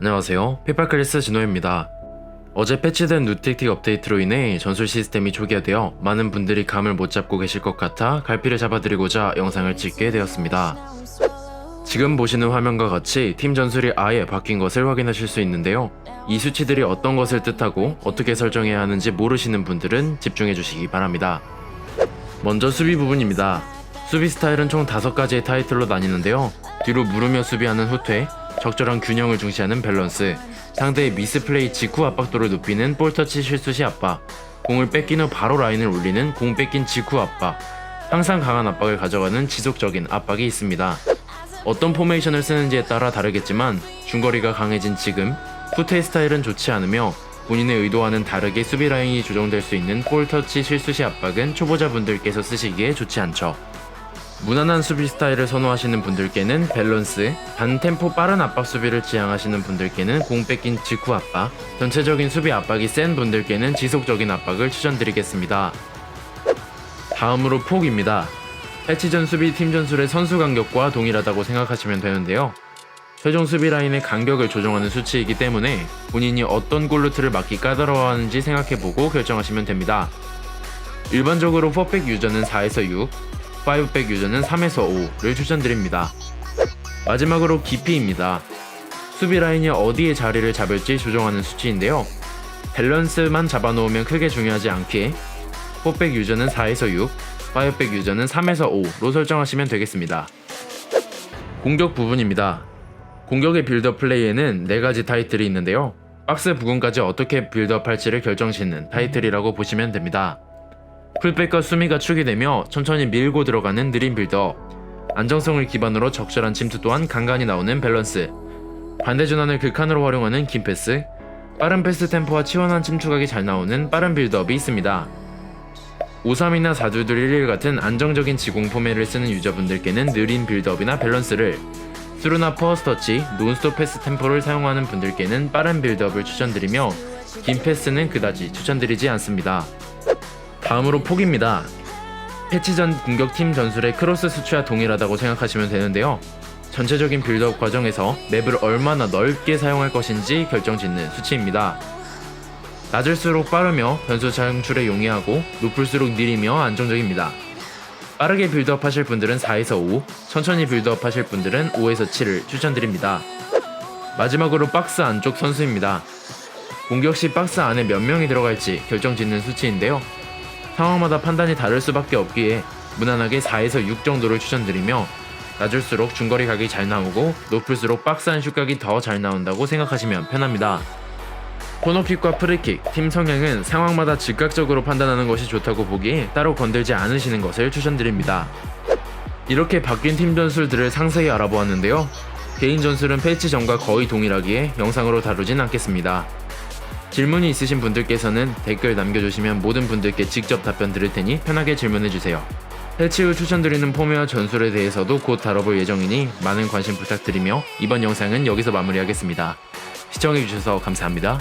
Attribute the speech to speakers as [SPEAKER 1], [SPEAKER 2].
[SPEAKER 1] 안녕하세요. 피파클래스 진호입니다. 어제 패치된 누틱틱 업데이트로 인해 전술 시스템이 초기화되어 많은 분들이 감을 못 잡고 계실 것 같아 갈피를 잡아드리고자 영상을 찍게 되었습니다. 지금 보시는 화면과 같이 팀 전술이 아예 바뀐 것을 확인하실 수 있는데요. 이 수치들이 어떤 것을 뜻하고 어떻게 설정해야 하는지 모르시는 분들은 집중해 주시기 바랍니다. 먼저 수비 부분입니다. 수비 스타일은 총 5가지의 타이틀로 나뉘는데요. 뒤로 물으며 수비하는 후퇴, 적절한 균형을 중시하는 밸런스, 상대의 미스플레이 직후 압박도를 높이는 볼터치 실수시 압박, 공을 뺏긴 후 바로 라인을 올리는 공 뺏긴 직후 압박, 항상 강한 압박을 가져가는 지속적인 압박이 있습니다. 어떤 포메이션을 쓰는지에 따라 다르겠지만 중거리가 강해진 지금 후퇴 스타일은 좋지 않으며 본인의 의도와는 다르게 수비 라인이 조정될 수 있는 볼터치 실수시 압박은 초보자분들께서 쓰시기에 좋지 않죠. 무난한 수비 스타일을 선호하시는 분들께는 밸런스, 반템포 빠른 압박 수비를 지향하시는 분들께는 공 뺏긴 직후 압박, 전체적인 수비 압박이 센 분들께는 지속적인 압박을 추천드리겠습니다. 다음으로 폭입니다. 패치 전 수비 팀 전술의 선수 간격과 동일하다고 생각하시면 되는데요. 최종 수비 라인의 간격을 조정하는 수치이기 때문에 본인이 어떤 골루트를 막기 까다로워하는지 생각해보고 결정하시면 됩니다. 일반적으로 4백 유저는 4에서 6, 5백 유저는 3에서 5를 추천드립니다. 마지막으로 깊이입니다. 수비 라인이 어디에 자리를 잡을지 조정하는 수치인데요. 밸런스만 잡아놓으면 크게 중요하지 않기에 4백 유저는 4에서 6, 5백 유저는 3에서 5로 설정하시면 되겠습니다. 공격 부분입니다. 공격의 빌드업 플레이에는 4가지 타이틀이 있는데요. 박스 부근까지 어떻게 빌드업 할지를 결정짓는 타이틀이라고 보시면 됩니다. 풀백과 수미가 축이되며 천천히 밀고 들어가는 느린 빌드업, 안정성을 기반으로 적절한 침투 또한 간간히 나오는 밸런스, 반대 전환을 극한으로 활용하는 긴 패스, 빠른 패스 템포와 치열한 침투각이 잘 나오는 빠른 빌드업이 있습니다. 53이나 42211 같은 안정적인 지공 포맷을 쓰는 유저분들께는 느린 빌드업이나 밸런스를 스루나 퍼스터치, 논스톱 패스 템포를 사용하는 분들께는 빠른 빌드업을 추천드리며 긴 패스는 그다지 추천드리지 않습니다. 다음으로 폭입니다. 패치 전 공격팀 전술의 크로스 수치와 동일하다고 생각하시면 되는데요. 전체적인 빌드업 과정에서 맵을 얼마나 넓게 사용할 것인지 결정짓는 수치입니다. 낮을수록 빠르며 변수 창출에 용이하고 높을수록 느리며 안정적입니다. 빠르게 빌드업 하실 분들은 4에서 5, 천천히 빌드업 하실 분들은 5에서 7을 추천드립니다. 마지막으로 박스 안쪽 선수입니다. 공격 시 박스 안에 몇 명이 들어갈지 결정 짓는 수치인데요. 상황마다 판단이 다를 수밖에 없기에 무난하게 4에서 6 정도를 추천드리며 낮을수록 중거리 각이 잘 나오고 높을수록 박스 안 슛 각이 더 잘 나온다고 생각하시면 편합니다. 코너킥과 프리킥, 팀 성향은 상황마다 즉각적으로 판단하는 것이 좋다고 보기에 따로 건들지 않으시는 것을 추천드립니다. 이렇게 바뀐 팀 전술들을 상세히 알아보았는데요. 개인 전술은 패치 전과 거의 동일하기에 영상으로 다루진 않겠습니다. 질문이 있으신 분들께서는 댓글 남겨주시면 모든 분들께 직접 답변 드릴 테니 편하게 질문해주세요. 패치 후 추천드리는 폼웨어 전술에 대해서도 곧 다뤄볼 예정이니 많은 관심 부탁드리며 이번 영상은 여기서 마무리하겠습니다. 시청해주셔서 감사합니다.